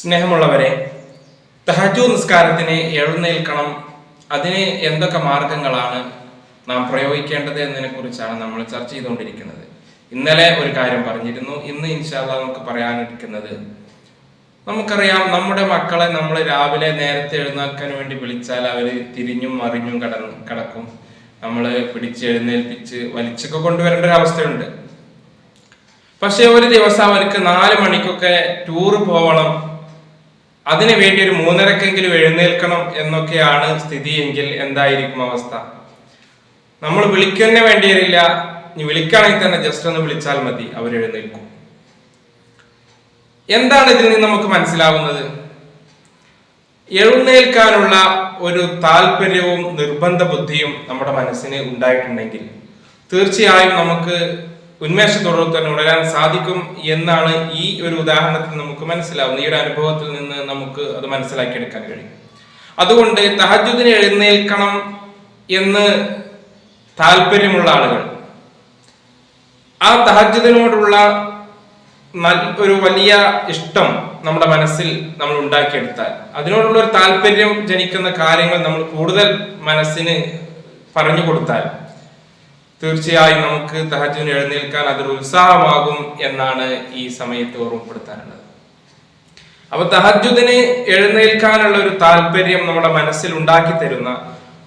സ്നേഹമുള്ളവരെ തഹജു നിസ്കാരത്തിന് എഴുന്നേൽക്കണം. അതിന് എന്തൊക്കെ മാർഗങ്ങളാണ് നാം പ്രയോഗിക്കേണ്ടത് എന്നതിനെ കുറിച്ചാണ് നമ്മൾ ചർച്ച ചെയ്തുകൊണ്ടിരിക്കുന്നത്. ഇന്നലെ ഒരു കാര്യം പറഞ്ഞിരുന്നു. ഇന്ന് ഇൻഷാല്ല നമുക്ക് പറയാനിരിക്കുന്നത് നമുക്കറിയാം നമ്മുടെ മക്കളെ നമ്മൾ രാവിലെ നേരത്തെ എഴുന്നേൽക്കാൻ വേണ്ടി വിളിച്ചാൽ അവർ തിരിഞ്ഞും മറിഞ്ഞും കട കിടക്കും. നമ്മൾ പിടിച്ച് എഴുന്നേൽപ്പിച്ച് വലിച്ചൊക്കെ കൊണ്ടുവരേണ്ട ഒരു അവസ്ഥയുണ്ട്. പക്ഷെ ഒരു ദിവസം അവർക്ക് നാല് മണിക്കൊക്കെ ടൂർ പോവണം. അതിനു വേണ്ടി ഒരു മൂന്നരക്കെങ്കിലും എഴുന്നേൽക്കണം എന്നൊക്കെയാണ് സ്ഥിതിയെങ്കിൽ എന്തായിരിക്കും അവസ്ഥ? നമ്മൾ വിളിക്കന്നെ വേണ്ടി വരില്ല ഇനി വിളിക്കുകയാണെങ്കിൽ തന്നെ ജസ്റ്റ് ഒന്ന് വിളിച്ചാൽ മതി അവർ എഴുന്നേൽക്കും. എന്താണ് ഇതിൽ നിന്ന് നമുക്ക് മനസ്സിലാവുന്നത്? എഴുന്നേൽക്കാനുള്ള ഒരു താല്പര്യവും നിർബന്ധ ബുദ്ധിയും നമ്മുടെ മനസ്സിന് ഉണ്ടായിട്ടുണ്ടെങ്കിൽ തീർച്ചയായും നമുക്ക് ഉന്മേഷത്തോടെ തന്നെ ഉണരാൻ സാധിക്കും എന്നാണ് ഈ ഒരു ഉദാഹരണത്തിൽ നമുക്ക് മനസ്സിലാവുന്നത്. ഈ ഒരു അനുഭവത്തിൽ നിന്ന് നമുക്ക് അത് മനസ്സിലാക്കിയെടുക്കാൻ കഴിയും. അതുകൊണ്ട് തഹജുദിന് എഴുന്നേൽക്കണം എന്ന് താല്പര്യമുള്ള ആളുകൾ ആ തഹജുദിനോടുള്ള ഒരു വലിയ ഇഷ്ടം നമ്മുടെ മനസ്സിൽ നമ്മൾ ഉണ്ടാക്കിയെടുത്താൽ അതിനോടുള്ള ഒരു താല്പര്യം ജനിക്കുന്ന കാര്യങ്ങൾ നമ്മൾ കൂടുതൽ മനസ്സിന് പറഞ്ഞു കൊടുത്താൽ തീർച്ചയായും നമുക്ക് തഹജുവിന് എഴുന്നേൽക്കാൻ അതൊരു ഉത്സാഹമാകും എന്നാണ് ഈ സമയത്ത് ഓർമ്മപ്പെടുത്താനുള്ളത്. അപ്പൊ തഹജുദിന് എഴുന്നേൽക്കാനുള്ള ഒരു താല്പര്യം നമ്മുടെ മനസ്സിൽ ഉണ്ടാക്കി തരുന്ന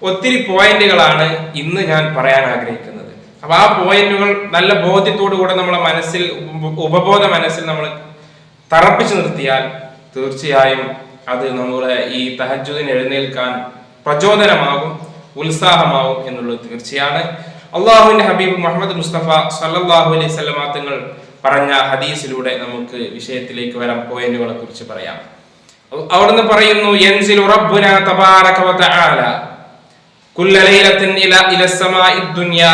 ഒത്തിരി പോയിന്റുകളാണ് ഇന്ന് ഞാൻ പറയാൻ ആഗ്രഹിക്കുന്നത്. അപ്പൊ ആ പോയിന്റുകൾ നല്ല ബോധ്യത്തോടു കൂടെ നമ്മളെ മനസ്സിൽ ഉപബോധ മനസ്സിൽ നമ്മൾ തറപ്പിച്ചു നിർത്തിയാൽ തീർച്ചയായും അത് നമ്മുടെ ഈ തഹജുദിന് എഴുന്നേൽക്കാൻ പ്രചോദനമാകും ഉത്സാഹമാകും എന്നുള്ളത് തീർച്ചയാണ്. അള്ളാഹുവിന്റെ ഹബീബ് മുഹമ്മദ് മുസ്തഫ സല്ലാഹു അലൈഹി സ്വലമാങ്ങൾ പറഞ്ഞ ഹദീസിലൂടെ നമുക്ക് വിഷയത്തിലേക്ക് വരാം. പോയിന്റുകളെ കുറിച്ച് പറയാം. അവിടുന്ന് പറയുന്നു ദുന്യാവിന്റെ കുല്ല ലൈലത്തിൻ ദുനിയ.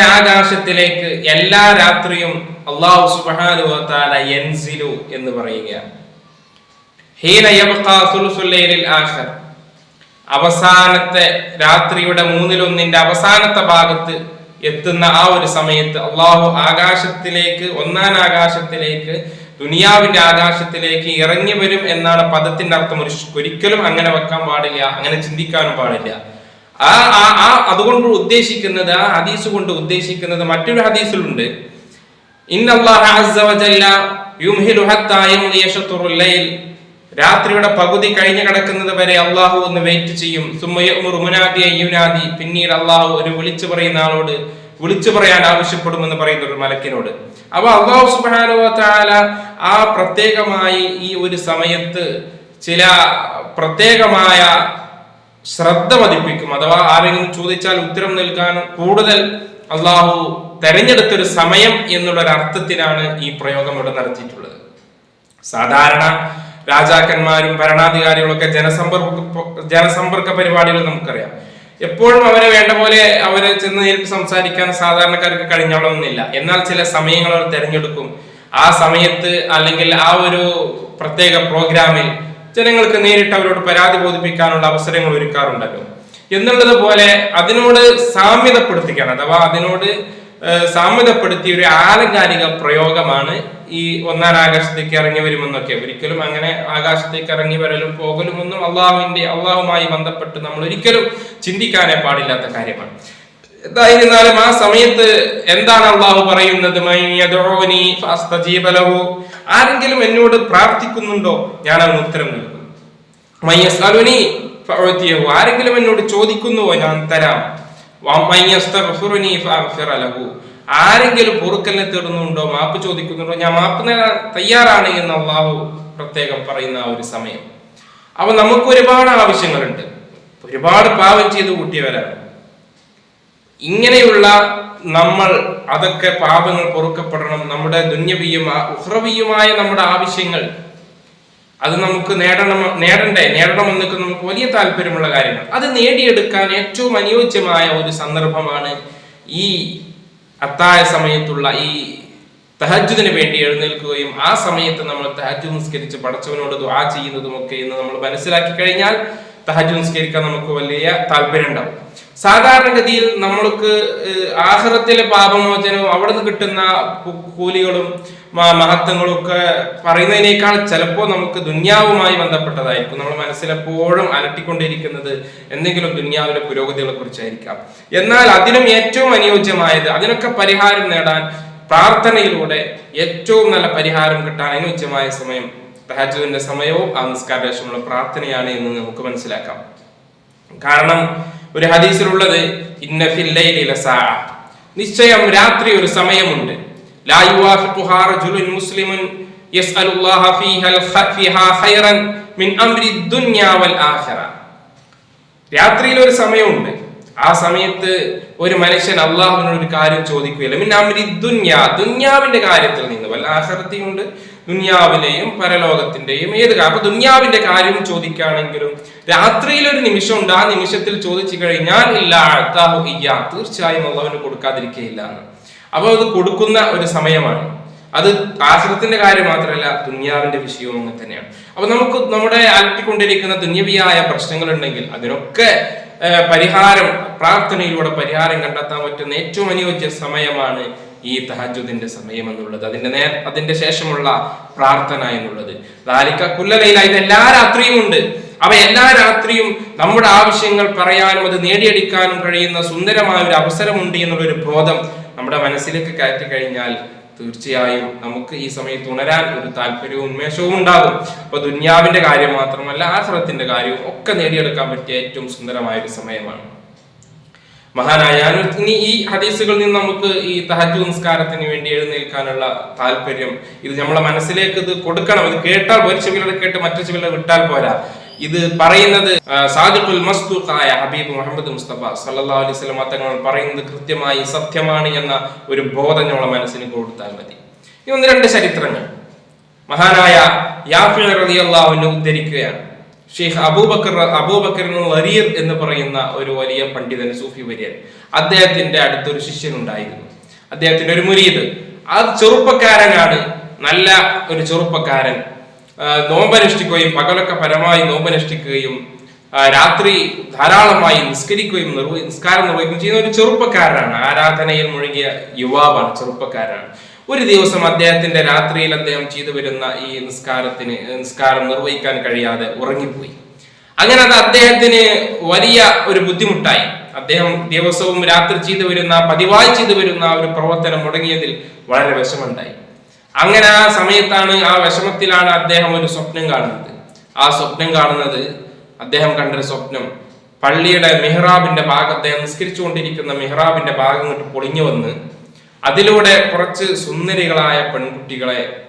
ആകാശത്തിലേക്ക് എല്ലാ രാത്രിയും അള്ളാഹു സുബ്ഹാനഹു യൻസിലു എന്ന് പറയുകയാണ്. ഹീന ആഖിർ. അവസാനത്തെ രാത്രിയുടെ മൂന്നിലൊന്നിന്റെ അവസാനത്തെ ഭാഗത്ത് എത്തുന്ന ആ ഒരു സമയത്ത് അള്ളാഹു ആകാശത്തിലേക്ക് ഒന്നാം ആകാശത്തിലേക്ക് ദുനിയാവിന്റെ ആകാശത്തിലേക്ക് ഇറങ്ങി വരും എന്നാണ് പദത്തിന്റെ അർത്ഥം. ഒരു ഒരിക്കലും അങ്ങനെ വെക്കാൻ പാടില്ല അങ്ങനെ ചിന്തിക്കാനും പാടില്ല. ആ ആ ആ അതുകൊണ്ട് ഉദ്ദേശിക്കുന്നത് ആ ഹദീസ് കൊണ്ട് ഉദ്ദേശിക്കുന്നത് മറ്റൊരു ഹദീസിലുണ്ട്. ഇന്നല്ലാഹ രാത്രിയുടെ പകുതി കഴിഞ്ഞു കിടക്കുന്നത് വരെ അള്ളാഹു ഒന്ന് വെയിറ്റ് ചെയ്യും. സുമ്മയുമുറു യുനാദി. പിന്നീട് അള്ളാഹു ഒരു വിളിച്ചു പറയുന്ന ആളോട് വിളിച്ചു പറയാൻ ആവശ്യപ്പെടുമെന്ന് പറയുന്ന ഒരു മലക്കിനോട്. അപ്പൊ അള്ളാഹു സുബാനോ താല ആ പ്രത്യേകമായി ഈ ഒരു സമയത്ത് ചില പ്രത്യേകമായ ശ്രദ്ധ പതിപ്പിക്കും. അഥവാ ആരെങ്കിലും ചോദിച്ചാൽ ഉത്തരം നൽകാൻ കൂടുതൽ അള്ളാഹു തെരഞ്ഞെടുത്തൊരു സമയം എന്നുള്ള ഈ പ്രയോഗം ഇവിടെ നടത്തിയിട്ടുള്ളത്. സാധാരണ രാജാക്കന്മാരും ഭരണാധികാരികളൊക്കെ ജനസമ്പർക്ക ജനസമ്പർക്ക പരിപാടികൾ നമുക്കറിയാം. എപ്പോഴും അവരെ വേണ്ട പോലെ അവരെ ചെന്ന് നേരിട്ട് സംസാരിക്കാൻ സാധാരണക്കാർക്ക് കഴിഞ്ഞോളണമെന്നില്ല എന്നാൽ ചില സമയങ്ങൾ അവർ തിരഞ്ഞെടുക്കും. ആ സമയത്ത് അല്ലെങ്കിൽ ആ ഒരു പ്രത്യേക പ്രോഗ്രാമിൽ ജനങ്ങൾക്ക് നേരിട്ട് അവരോട് പരാതി ബോധിപ്പിക്കാനുള്ള അവസരങ്ങൾ ഒരുക്കാറുണ്ടല്ലോ. എന്നുള്ളത് പോലെ അതിനോട് സാമ്യതപ്പെടുത്തിക്കാണ്. അഥവാ അതിനോട് സാമ്യതപ്പെടുത്തിയ ഒരു ആലങ്കാരിക പ്രയോഗമാണ് ഈ ഒന്നാം ആകാശത്തേക്ക് ഇറങ്ങി വരുമെന്നൊക്കെ. ഒരിക്കലും അങ്ങനെ ആകാശത്തേക്ക് ഇറങ്ങി വരലും പോകലും ഒന്നും അള്ളാഹുവിന്റെ അള്ളാഹുമായി ബന്ധപ്പെട്ട് നമ്മൾ ഒരിക്കലും ചിന്തിക്കാനേ പാടില്ലാത്ത കാര്യമാണ്. എന്തായിരുന്നാലും ആ സമയത്ത് എന്താണ് അള്ളാഹു പറയുന്നത്? "മൻ യദ്ഉനി ഫഅസ്തജീബ ആരെങ്കിലും എന്നോട് പ്രാർത്ഥിക്കുന്നുണ്ടോ? ഞാൻ അവന് ഉത്തരം നൽകും. ആരെങ്കിലും എന്നോട് ചോദിക്കുന്നുവോ? ഞാൻ തരാം. ആരെങ്കിലും പൊറുക്കലിനെ തേടുന്നുണ്ടോ മാപ്പ് ചോദിക്കുന്നുണ്ടോ? ഞാൻ മാപ്പ് നേടാൻ തയ്യാറാണ് എന്ന് അള്ളാഹു പ്രത്യേകം പറയുന്ന ആ ഒരു സമയം. അപ്പൊ നമുക്ക് ഒരുപാട് ആവശ്യങ്ങളുണ്ട്. ഒരുപാട് പാവം ചെയ്ത് കൂട്ടിയവരാണ്. ഇങ്ങനെയുള്ള നമ്മൾ അതൊക്കെ പാപങ്ങൾ പൊറുക്കപ്പെടണം. നമ്മുടെ ദുന്യവിയും ഉഹ്രവിയുമായ നമ്മുടെ ആവശ്യങ്ങൾ അത് നമുക്ക് നേടണം നേടണ്ടേ? നേടണം നേടണമെന്നൊക്കെ നമുക്ക് വലിയ താല്പര്യമുള്ള കാര്യങ്ങൾ. അത് നേടിയെടുക്കാൻ ഏറ്റവും അനുയോജ്യമായ ഒരു സന്ദർഭമാണ് ഈ അത്തായ സമയത്തുള്ള ഈ തഹജുദിന് വേണ്ടി എഴുന്നേൽക്കുകയും ആ സമയത്ത് നമ്മൾ തഹജു നിസ്കരിച്ച് പടച്ചവനോട് ദുആ ചെയ്യുന്നതും ഒക്കെ എന്ന് നമ്മൾ മനസ്സിലാക്കി കഴിഞ്ഞാൽ തഹജു നിസ്കരിക്കാൻ നമുക്ക് വലിയ താല്പര്യം ഉണ്ടാവും. സാധാരണഗതിയിൽ നമ്മൾക്ക് ആഹ്റത്തിലെ പാപമോചനവും അവിടെ നിന്ന് കിട്ടുന്ന കൂലികളും മ- മഹത്വങ്ങളും ഒക്കെ പറയുന്നതിനേക്കാൾ ചിലപ്പോൾ നമുക്ക് ദുന്യാവുമായി ബന്ധപ്പെട്ടതായിരിക്കും. നമ്മൾ മനസ്സിലെപ്പോഴും അലട്ടിക്കൊണ്ടിരിക്കുന്നത് എന്തെങ്കിലും ദുന്യാവിലെ പുരോഗതികളെ കുറിച്ചായിരിക്കാം എന്നാൽ അതിനും ഏറ്റവും അനുയോജ്യമായത് അതിനൊക്കെ പരിഹാരം നേടാൻ പ്രാർത്ഥനയിലൂടെ ഏറ്റവും നല്ല പരിഹാരം കിട്ടാൻ അനുയോജ്യമായ സമയം തഹജുവിന്റെ സമയവും ആ നിസ്കാര ശേഷമുള്ള പ്രാർത്ഥനയാണ് എന്ന് നമുക്ക് മനസ്സിലാക്കാം. കാരണം ഒരു ഹദീസിലുള്ളത് ഇന്ന ഫിൽ ലൈലി ലസാഅ. നിശ്ചയം രാത്രി ഒരു സമയമുണ്ട്. ലാ يوافقها റജുലുൻ مسلم യസ്അലുല്ലാഹ ഫീഹൽ فيها فيها خيرا മിൻ أمر വൽ ആഖിറ രാത്രിയിൽ ഒരു സമയമുണ്ട്. ആ സമയത്ത് ഒരു മനുഷ്യൻ അള്ളാഹുവിനോട് ഒരു കാര്യം ചോദിക്കുകയില്ല. മിൻ അംരി ദുന്യാ? ദുന്യാവിന്റെ കാര്യത്തിൽ നിന്ന്. വല്ല ആഹ്റത്തിയുണ്ട് ദുന്യാവിലെയും പരലോകത്തിന്റെയും ഏത് അപ്പൊ ദുന്യാവിന്റെ കാര്യം ചോദിക്കുകയാണെങ്കിലും രാത്രിയിൽ ഒരു നിമിഷമുണ്ട്. ആ നിമിഷത്തിൽ ചോദിച്ചു കഴിഞ്ഞാൽ ഇല്ല തീർച്ചയായും അള്ളാഹുവിന് കൊടുക്കാതിരിക്കുകയില്ല എന്ന്. അപ്പൊ അത് കൊടുക്കുന്ന ഒരു സമയമാണ്. അത് ആശ്രത്തിന്റെ കാര്യം മാത്രമല്ല ദുന്യാവിന്റെ വിഷയവും അങ്ങനെ തന്നെയാണ്. അപ്പൊ നമുക്ക് നമ്മുടെ അലട്ടിക്കൊണ്ടിരിക്കുന്ന ദുന്യവിയായ പ്രശ്നങ്ങൾ ഉണ്ടെങ്കിൽ അതിനൊക്കെ പരിഹാരം പ്രാർത്ഥനയിലൂടെ പരിഹാരം കണ്ടെത്താൻ പറ്റുന്ന ഏറ്റവും അനുയോജ്യ സമയമാണ് ഈ തഹജുദിന്റെ സമയം എന്നുള്ളത്. അതിന്റെ നേ അതിന്റെ ശേഷമുള്ള പ്രാർത്ഥന എന്നുള്ളത്. ലാലിക്ക കുല്ലലയില ഇത് എല്ലാ രാത്രിയും ഉണ്ട്. അവ എല്ലാ രാത്രിയും നമ്മുടെ ആവശ്യങ്ങൾ പറയാനും അത് നേടിയെടുക്കാനും കഴിയുന്ന സുന്ദരമായ ഒരു അവസരമുണ്ട് എന്നുള്ളൊരു ബോധം നമ്മുടെ മനസ്സിലേക്ക് കയറ്റി കഴിഞ്ഞാൽ തീർച്ചയായും നമുക്ക് ഈ സമയത്ത് ഉണരാൻ ഒരു താല്പര്യവും ഉന്മേഷവും ഉണ്ടാകും. അപ്പൊ ദുന്യാവിന്റെ കാര്യം മാത്രമല്ല ആശ്രത്തിന്റെ കാര്യവും ഒക്കെ നേടിയെടുക്കാൻ പറ്റിയ ഏറ്റവും സുന്ദരമായ ഒരു സമയമാണ്. മഹാനായ ഇനി ഈ ഹദീസുകളിൽ നിന്ന് നമുക്ക് ഈ തഹജു നിസ്കാരത്തിന് വേണ്ടി എഴുന്നേൽക്കാനുള്ള താല്പര്യം ഇത് നമ്മളെ മനസ്സിലേക്ക് ഇത് കൊടുക്കണം. ഇത് കേട്ടാൽ ഒരു ചെവികളെ കേട്ട് മറ്റു ചെവികളെ വിട്ടാൽ പോരാ. ഇത് പറയുന്നത് സാദിഖുൽ മസ്തൂഖായ ഹബീബ് മുഹമ്മദ് മുസ്തഫ സല്ലല്ലാഹു അലൈഹി വസല്ലം തങ്ങൾ പറയുന്നത് കൃത്യമായി സത്യമാണ് എന്ന ഒരു ബോധം നമ്മളെ മനസ്സിന് കൊടുത്താൽ മതി. ഇനി ഒന്ന് രണ്ട് ചരിത്രങ്ങൾ. മഹാനായ യാഫി അൻഹു ഉദ്ധരിക്കുകയാണ്. ഷെയ്ഖ് അബൂബക്കർ അബൂബക്കർ ലരീർ എന്ന് പറയുന്ന ഒരു വലിയ പണ്ഡിതൻ സൂഫി വര്യൻ അദ്ദേഹത്തിന്റെ അടുത്തൊരു ശിഷ്യൻ ഉണ്ടായിരുന്നു അദ്ദേഹത്തിന്റെ ഒരു മുരീദ്. ആ ചെറുപ്പക്കാരനാണ് നല്ല ഒരു ചെറുപ്പക്കാരൻ. നോമ്പനുഷ്ഠിക്കുകയും പകലൊക്കെ പരമായി നോമ്പനുഷ്ഠിക്കുകയും രാത്രി ധാരാളമായി നിസ്കരിക്കുകയും നിസ്കാരം നിർവഹിക്കുകയും ചെയ്യുന്ന ഒരു ചെറുപ്പക്കാരനാണ്. ആരാധനയിൽ മുഴുകിയ യുവാവാണ് ചെറുപ്പക്കാരനാണ്. ഒരു ദിവസം അദ്ദേഹത്തിന്റെ രാത്രിയിൽ അദ്ദേഹം ചെയ്തു വരുന്ന ഈ നിസ്കാരത്തിന് നിസ്കാരം നിർവഹിക്കാൻ കഴിയാതെ ഉറങ്ങിപ്പോയി. അങ്ങനെ അത് അദ്ദേഹത്തിന് വലിയ ഒരു ബുദ്ധിമുട്ടായി. അദ്ദേഹം ദിവസവും രാത്രി ചെയ്തു വരുന്ന പതിവായി ചെയ്തു വരുന്ന ഒരു പ്രവർത്തനം മുടങ്ങിയതിൽ വളരെ വിഷമുണ്ടായി അങ്ങനെ ആ സമയത്താണ് ആ വിഷമത്തിലാണ് അദ്ദേഹം ഒരു സ്വപ്നം കാണുന്നത്. ആ സ്വപ്നം കാണുന്നത് അദ്ദേഹം കണ്ടൊരു സ്വപ്നം. പള്ളിയുടെ മെഹ്റാബിന്റെ ഭാഗത്തെ അദ്ദേഹം നിസ്കരിച്ചുകൊണ്ടിരിക്കുന്ന മെഹ്റാബിന്റെ ഭാഗം ഇങ്ങോട്ട് പൊളിഞ്ഞു വന്ന് അതിലൂടെ കുറച്ച് സുന്ദരികളായ പെൺകുട്ടികളെ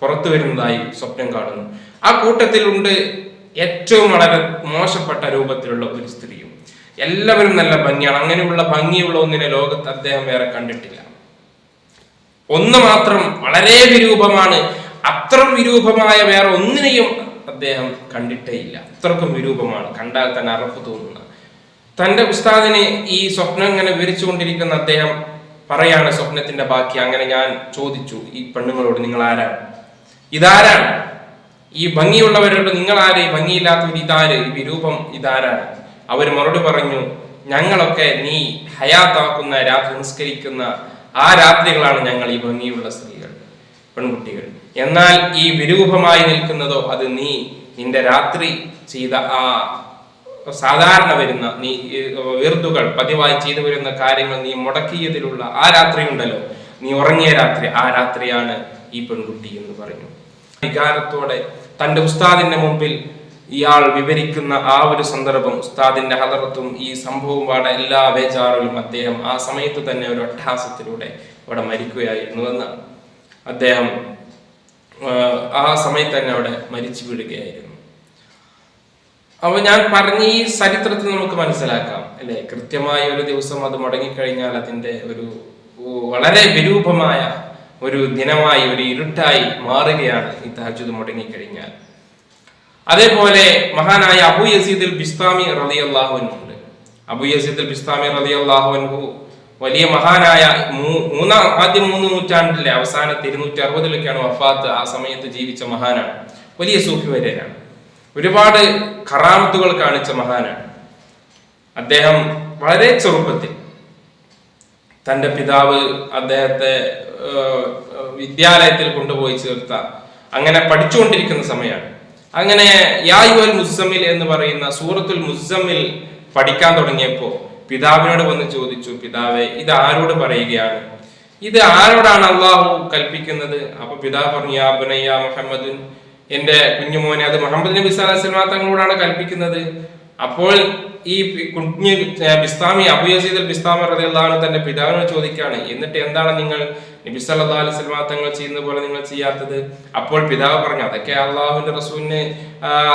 പുറത്തു വരുന്നതായി സ്വപ്നം കാണുന്നു. ആ കൂട്ടത്തിലുണ്ട് ഏറ്റവും വളരെ മോശപ്പെട്ട രൂപത്തിലുള്ള ഒരു സ്ത്രീയും. എല്ലാവരും നല്ല ഭംഗിയാണ്. അങ്ങനെയുള്ള ഭംഗിയുള്ള ഒന്നിനെ ലോകത്ത് അദ്ദേഹം വേറെ കണ്ടിട്ടില്ല. ഒന്ന് മാത്രം വളരെ വിരൂപമാണ്. അത്ര വിരൂപമായ വേറെ ഒന്നിനെയും അദ്ദേഹം കണ്ടിട്ടേ ഇല്ല അത്രക്കും വിരൂപമാണ്. കണ്ടാൽ തന്നെ അറപ്പ് തോന്നുന്ന തന്റെ ഉസ്താദിനെ ഈ സ്വപ്നം ഇങ്ങനെ വിവരിച്ചുകൊണ്ടിരിക്കുന്ന അദ്ദേഹം പറയാണ് സ്വപ്നത്തിന്റെ ബാക്കി. അങ്ങനെ ഞാൻ ചോദിച്ചു ഈ പെണ്ണുങ്ങളോട് നിങ്ങൾ ആരാണ് ഇതാരാണ്? ഈ ഭംഗിയുള്ളവരോട് നിങ്ങൾ ആര് ഈ ഭംഗിയില്ലാത്തവർ ഇതാര്? വിരൂപം ഇതാരാണ്? അവർ മറുപടി പറഞ്ഞു ഞങ്ങളൊക്കെ നീ ഹയാത്താക്കുന്ന രാത്രി നിസ്കരിക്കുന്ന ആ രാത്രികളാണ് ഞങ്ങൾ ഈ ഭംഗിയുള്ള സ്ത്രീകൾ പെൺകുട്ടികൾ. എന്നാൽ ഈ വിരൂപമായി നിൽക്കുന്നതോ അത് നീ നിന്റെ രാത്രി ചെയ്ത ആ സാധാരണ വരുന്ന നീ വീർത്തുകൾ പതിവായി ചെയ്തു വരുന്ന കാര്യങ്ങൾ നീ മുടക്കിയതിലുള്ള ആ രാത്രി ഉണ്ടല്ലോ. നീ ഉറങ്ങിയ രാത്രി ആ രാത്രിയാണ് ഈ പെൺകുട്ടി എന്ന് പറഞ്ഞു വികാരത്തോടെ തന്റെ ഉസ്താദിന്റെ മുമ്പിൽ ഇയാൾ വിവരിക്കുന്ന ആ ഒരു സന്ദർഭം ഉസ്താദിന്റെ ഹലറത്തും ഈ സംഭവവും പാടെ എല്ലാ ബേജാറിലും അദ്ദേഹം ആ സമയത്ത് തന്നെ ഒരു അട്ടഹാസത്തിലൂടെ അവിടെ മരിക്കുകയായിരുന്നു എന്നാണ് അദ്ദേഹം ആ, ആ സമയത്ത് തന്നെ അവിടെ മരിച്ചു വീഴുകയായിരുന്നു അപ്പൊ ഞാൻ പറഞ്ഞ ഈ ചരിത്രത്തിൽ നമുക്ക് മനസ്സിലാക്കാം അല്ലെ? കൃത്യമായ ഒരു ദിവസം അത് മുടങ്ങിക്കഴിഞ്ഞാൽ അതിന്റെ ഒരു വളരെ വിരൂപമായ ഒരു ദിനമായി ഒരു ഇരുട്ടായി മാറുകയാണ് ഈ തഹജുദ് മുടങ്ങിക്കഴിഞ്ഞാൽ. അതേപോലെ മഹാനായ അബു യസീദ് ബിസ്താമി റലി അള്ളാഹുവിനുണ്ട് അബു യസീദ് ബിസ്താമി റലി അൻഹു വലിയ മഹാനായ മൂന്നാം ആദ്യ മൂന്ന് നൂറ്റാണ്ടിലെ അവസാനത്തെ ഇരുന്നൂറ്റി അറുപതിലൊക്കെയാണ് വഫാത്ത് ആ സമയത്ത് ജീവിച്ച മഹാനാണ്. വലിയ സൂഫി വര്യനാണ് ഒരുപാട് കറാമത്തുകൾ കാണിച്ച മഹാനാണ്. അദ്ദേഹം വളരെ ചെറുപ്പത്തിൽ തന്റെ പിതാവ് അദ്ദേഹത്തെ വിദ്യാലയത്തിൽ കൊണ്ടുപോയി ചേർത്ത. അങ്ങനെ പഠിച്ചുകൊണ്ടിരിക്കുന്ന സമയമാണ്. അങ്ങനെ യായുവൽ മുസമ്മിൽ എന്ന് പറയുന്ന സൂറത്തുൽ മുസമ്മിൽ പഠിക്കാൻ തുടങ്ങിയപ്പോൾ പിതാവിനോട് വന്ന് ചോദിച്ചു പിതാവെ ഇത് ആരോട് പറയുകയാണ്? ഇത് ആരോടാണ് അള്ളാഹു കൽപ്പിക്കുന്നത്? അപ്പൊ പിതാവ് പറഞ്ഞു യാ ബുനയ്യ മുഹമ്മദ് എന്റെ കുഞ്ഞുമോനെ അത് മുഹമ്മദ് നബി സ്വലാഹു തങ്ങളോടാണ് കൽപ്പിക്കുന്നത്. അപ്പോൾ ഈ കുഞ്ഞ് ബിസ്താമി അബു യസീദ് ബിസ്താമി റളിയല്ലാഹു തന്റെ പിതാവിനോട് ചോദിക്കുകയാണ് എന്നിട്ട് എന്താണ് നിങ്ങൾ നബി സല്ലല്ലാഹു അലൈഹി തങ്ങൾ ചെയ്യുന്ന പോലെ നിങ്ങൾ ചെയ്യാത്തത്. അപ്പോൾ പിതാവ് പറഞ്ഞു അതൊക്കെ അള്ളാഹുവിന്റെ റസൂലിന്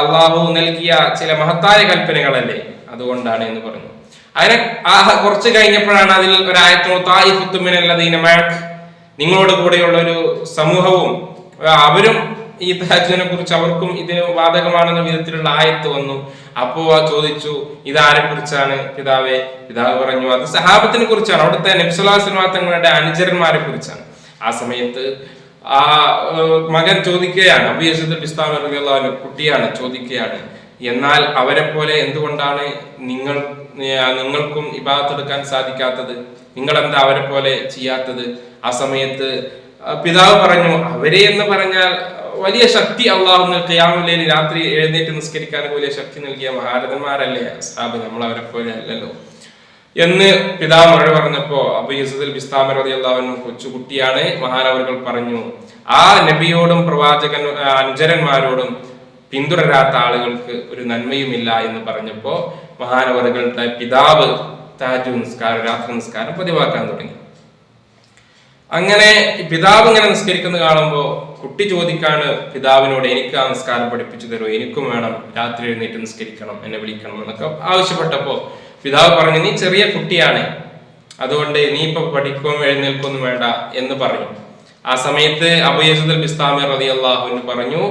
അള്ളാഹു നൽകിയ ചില മഹത്തായ കൽപ്പനകളല്ലേ? അതുകൊണ്ടാണ് എന്ന് പറഞ്ഞു. അങ്ങനെ ആ കുറച്ച് കഴിഞ്ഞപ്പോഴാണ് അതിൽ ഒരായത്തോ തായിഫുത്തുമിനല്ലതീന മഴക്ക് നിങ്ങളോട് കൂടെയുള്ള ഒരു സമൂഹവും അവരും ഈ ദാജുവിനെ കുറിച്ച് അവർക്കും ഇതിന് ബാധകമാണെന്ന വിധത്തിലുള്ള ആയത്ത് വന്നു. അപ്പോ ചോദിച്ചു ഇതാരെ കുറിച്ചാണ് പിതാവെ? പിതാവ് പറഞ്ഞു അത് സഹാബത്തിനെ കുറിച്ചാണ്. അവിടുത്തെ നബ്സുല്ലാസ്ലമാ തങ്ങളുടെ അനുചരന്മാരെ കുറിച്ചാണ്. ആ സമയത്ത് ആ മകൻ ചോദിക്കുകയാണ് അബിയസുദ്ദീൻ ബിസ്താം റളിയല്ലാഹു കുട്ടിയാണ് ചോദിക്കുകയാണ്. എന്നാൽ അവരെ പോലെ എന്തുകൊണ്ടാണ് നിങ്ങൾ നിങ്ങൾക്കും ഇബാദത്തെടുക്കാൻ സാധിക്കാത്തത്? നിങ്ങൾ എന്താ അവരെ പോലെ ചെയ്യാത്തത്? ആ സമയത്ത് പിതാവ് പറഞ്ഞു അവരെ എന്ന് പറഞ്ഞാൽ വലിയ ശക്തി അള്ളാഹു ഖിയാമുല്ലയിൽ രാത്രി എഴുന്നേറ്റ് നിസ്കരിക്കാൻ വലിയ ശക്തി നൽകിയ മഹാരഥന്മാരല്ലേ? സ്ഥാപി നമ്മൾ അവരെ പോലെ അല്ലല്ലോ. എന്ന് പിതാവ് മഴ പറഞ്ഞപ്പോ അബു യുസുദിൽ ബിസ്താമർ അതി അള്ളാഹുൻ കൊച്ചുകുട്ടിയാണ്. മഹാനവറുകൾ പറഞ്ഞു ആ നബിയോടും പ്രവാചകൻ അഞ്ചരന്മാരോടും പിന്തുടരാത്ത ആളുകൾക്ക് ഒരു നന്മയുമില്ല എന്ന് പറഞ്ഞപ്പോ മഹാനവറുകളുടെ പിതാവ് താജു നിസ്കാരം രാത്രി നിസ്കാരം പതിവാക്കാൻ തുടങ്ങി. അങ്ങനെ പിതാവ് ഇങ്ങനെ നിസ്കരിക്കുന്നത് കാണുമ്പോൾ കുട്ടി ചോദിക്കാണ് പിതാവിനോട് എനിക്ക് ആ നിസ്കാരം പഠിപ്പിച്ചു തരുമോ എനിക്കും വേണം രാത്രി എഴുന്നേറ്റ് നിസ്കരിക്കണം എന്നെ വിളിക്കണം എന്നൊക്കെ ആവശ്യപ്പെട്ടപ്പോ പിതാവ് പറഞ്ഞു നീ ചെറിയ കുട്ടിയാണ് അതുകൊണ്ട് നീ ഇപ്പൊ പഠിക്കുകയും എഴുന്നേൽക്കൊന്നും വേണ്ട എന്ന് പറഞ്ഞു. ആ സമയത്ത് അബുയസുദൽ ബിസ്താമി റതി അള്ളാഹുവിന് പറഞ്ഞു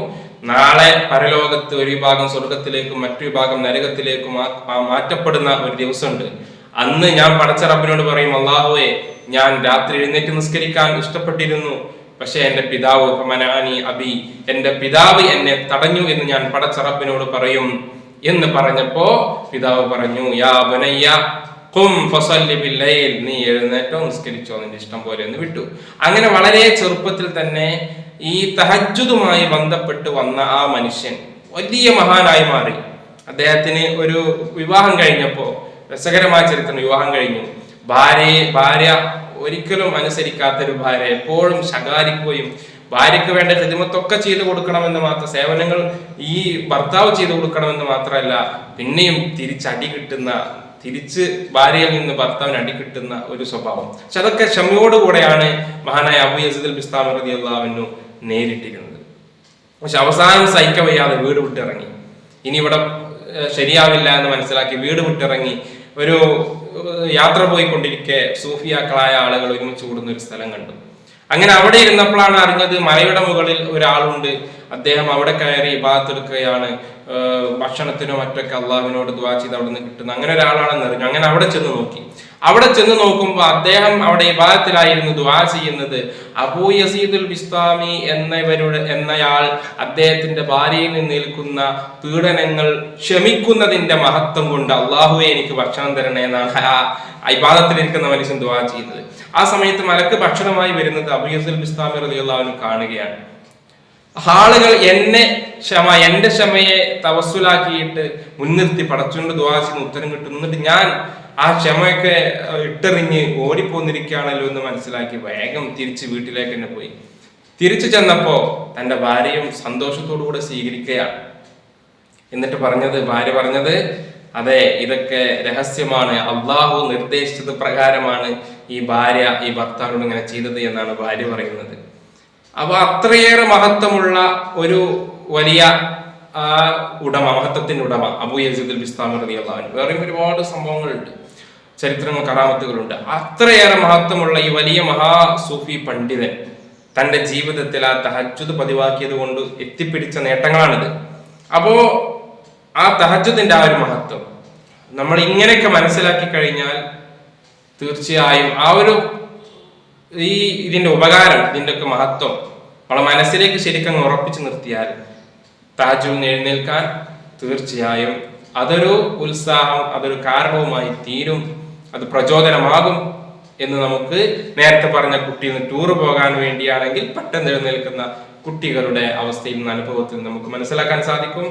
നാളെ പരലോകത്ത് ഒരു വിഭാഗം സ്വർഗത്തിലേക്കും മറ്റു വിഭാഗം നരകത്തിലേക്കും മാറ്റപ്പെടുന്ന ഒരു ദിവസമുണ്ട്. അന്ന് ഞാൻ പടച്ച റബ്ബിനോട് പറയും അള്ളാഹുവെ ഞാൻ രാത്രി എഴുന്നേറ്റ് നിസ്കരിക്കാൻ ഇഷ്ടപ്പെട്ടിരുന്നു. പക്ഷെ എന്റെ പിതാവ് ഹമനാനി അബി എന്റെ പിതാവ് എന്നെ തടഞ്ഞു എന്ന് ഞാൻ പടച്ചറപ്പിനോട് പറയും. എന്ന് പറഞ്ഞപ്പോ പിതാവ് പറഞ്ഞു നീ എഴുന്നേറ്റോ നിസ്കരിച്ചോ നിന്റെ ഇഷ്ടം പോലെ എന്ന് വിട്ടു. അങ്ങനെ വളരെ ചെറുപ്പത്തിൽ തന്നെ ഈ തഹജ്ജുദുമായി ബന്ധപ്പെട്ട് വന്ന ആ മനുഷ്യൻ വലിയ മഹാനായി മാറി. അദ്ദേഹത്തിന് ഒരു വിവാഹം കഴിഞ്ഞപ്പോ രസകരമായ ചരിത്രം വിവാഹം കഴിഞ്ഞു. ഭാര്യയെ ഭാര്യ ഒരിക്കലും അനുസരിക്കാത്ത ഒരു ഭാര്യ എപ്പോഴും ശകാരിക്കുകയും ഭാര്യയ്ക്ക് വേണ്ട ഹിതിമത്തൊക്കെ ചെയ്തു കൊടുക്കണമെന്ന് മാത്രം സേവനങ്ങൾ ഈ ഭർത്താവ് ചെയ്തു കൊടുക്കണമെന്ന് മാത്രമല്ല പിന്നെയും തിരിച്ചടി കിട്ടുന്ന തിരിച്ച് ഭാര്യയിൽ നിന്ന് ഭർത്താവിന് അടി കിട്ടുന്ന ഒരു സ്വഭാവം. പക്ഷെ അതൊക്കെ ക്ഷമയോടുകൂടെയാണ് മഹാനായ അബു യസീദ് ബിസ്താം റതി അള്ളാവിനു നേരിട്ടിരുന്നത്. പക്ഷെ അവസാനം സഹിക്കവയ്യാതെ വീട് വിട്ടിറങ്ങി. ഇനി ഇവിടെ ശരിയാവില്ല എന്ന് മനസ്സിലാക്കി വീട് വിട്ടിറങ്ങി. ഒരു യാത്ര പോയിക്കൊണ്ടിരിക്കെ സൂഫിയാക്കളായ ആളുകൾ ഒരുമിച്ച് കൂടുന്ന ഒരു സ്ഥലം കണ്ടു. അങ്ങനെ അവിടെ ഇരുന്നപ്പോഴാണ് അറിഞ്ഞത് മലയുടെ മുകളിൽ ഒരാളുണ്ട്. അദ്ദേഹം അവിടെ കയറി ഇബാത്തെടുക്കുകയാണ് ഭക്ഷണത്തിനോ മറ്റൊക്കെ അള്ളാഹുവിനോട് ദ്വാ ചെയ്ത് അവിടെ നിന്ന് കിട്ടുന്ന അങ്ങനെ ഒരാളാണെന്ന് അറിഞ്ഞു. അങ്ങനെ അവിടെ ചെന്ന് നോക്കി. അവിടെ ചെന്ന് നോക്കുമ്പോൾ അദ്ദേഹം അവിടെ ഇബാദത്തിലായിരുന്നു ദ്വാ ചെയ്യുന്നത്. അബൂ യസീദുൽ ബിസ്താമി എന്നവരുടെ എന്നയാൾ അദ്ദേഹത്തിന്റെ ഭാര്യയിൽ നിന്ന് നിൽക്കുന്ന പീഡനങ്ങൾ ക്ഷമിക്കുന്നതിന്റെ മഹത്വം കൊണ്ട് അള്ളാഹുവെ എനിക്ക് ഭക്ഷണം തരണേ എന്നാണ് ആ ഇബാദത്തിലിരിക്കുന്ന മനുഷ്യൻ ദ്വാ ചെയ്യുന്നത് ആ സമയത്ത് മലക്ക് ഭക്ഷണമായി വരുന്നത് അബൂ യസീദുൽ ബിസ്താമി റളിയല്ലാഹു കാണുകയാണ്. ആളുകൾ എന്നെ ക്ഷമ എന്റെ ക്ഷമയെ തവസ്സുലാക്കിയിട്ട് മുൻനിർത്തി പടച്ചുകൊണ്ട് ദ്വാസിന് ഉത്തരം കിട്ടുന്നു എന്നിട്ട് ഞാൻ ആ ക്ഷമയൊക്കെ ഇട്ടെറിഞ്ഞ് ഓടിപ്പോന്നിരിക്കുകയാണല്ലോ എന്ന് മനസ്സിലാക്കി വേഗം തിരിച്ച് വീട്ടിലേക്ക് തന്നെ പോയി. തിരിച്ചു ചെന്നപ്പോ തന്റെ ഭാര്യയും സന്തോഷത്തോടുകൂടെ സ്വീകരിക്കുകയാണ്. എന്നിട്ട് പറഞ്ഞത് ഭാര്യ പറഞ്ഞത് അതെ ഇതൊക്കെ രഹസ്യമാണ്. അള്ളാഹു നിർദ്ദേശിച്ചത് പ്രകാരമാണ് ഈ ഭാര്യ ഈ ഭർത്താവിനോട് ഇങ്ങനെ ചെയ്തത് എന്നാണ് ഭാര്യ പറയുന്നത്. അപ്പൊ അത്രയേറെ മഹത്വമുള്ള ഒരു വലിയ ഉടമ മഹത്വത്തിന്റെ ഉടമ അബു യസീദുൽ ബിസ്താമി റതി അള്ളാഹു വേറെയും ഒരുപാട് സംഭവങ്ങളുണ്ട്. ചരിത്രങ്ങൾ കറാമത്തുകളുണ്ട്. അത്രയേറെ മഹത്വമുള്ള ഈ വലിയ മഹാ സൂഫി പണ്ഡിതൻ തന്റെ ജീവിതത്തിൽ ആ തഹജ്ജുദ് പതിവാക്കിയത് കൊണ്ട് എത്തിപ്പിടിച്ച നേട്ടങ്ങളാണിത്. അപ്പോ ആ തഹജ്ജുദിന്റെ ആ ഒരു മഹത്വം നമ്മൾ ഇങ്ങനെയൊക്കെ മനസ്സിലാക്കി കഴിഞ്ഞാൽ തീർച്ചയായും ആ ഒരു ഈ ഇതിന്റെ ഉപകാരം ഇതിന്റെ ഒക്കെ മഹത്വം നമ്മളെ മനസ്സിലേക്ക് ശരിക്കും ഉറപ്പിച്ചു നിർത്തിയാൽ താജുവിന് എഴുന്നേൽക്കാൻ തീർച്ചയായും അതൊരു ഉത്സാഹം അതൊരു കാരണവുമായി തീരും അത് പ്രചോദനമാകും എന്ന് നമുക്ക് നേരത്തെ പറഞ്ഞ കുട്ടിയിൽ നിന്ന് ടൂർ പോകാൻ വേണ്ടിയാണെങ്കിൽ പെട്ടെന്ന് എഴുന്നേൽക്കുന്ന കുട്ടികളുടെ അവസ്ഥയിൽ നിന്ന് അനുഭവത്തിൽ നമുക്ക് മനസ്സിലാക്കാൻ സാധിക്കും.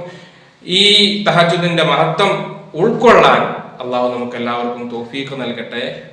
ഈ തഹജുദിന്റെ മഹത്വം ഉൾക്കൊള്ളാൻ അള്ളാഹു നമുക്ക് എല്ലാവർക്കും തോഫീക്ക് നൽകട്ടെ.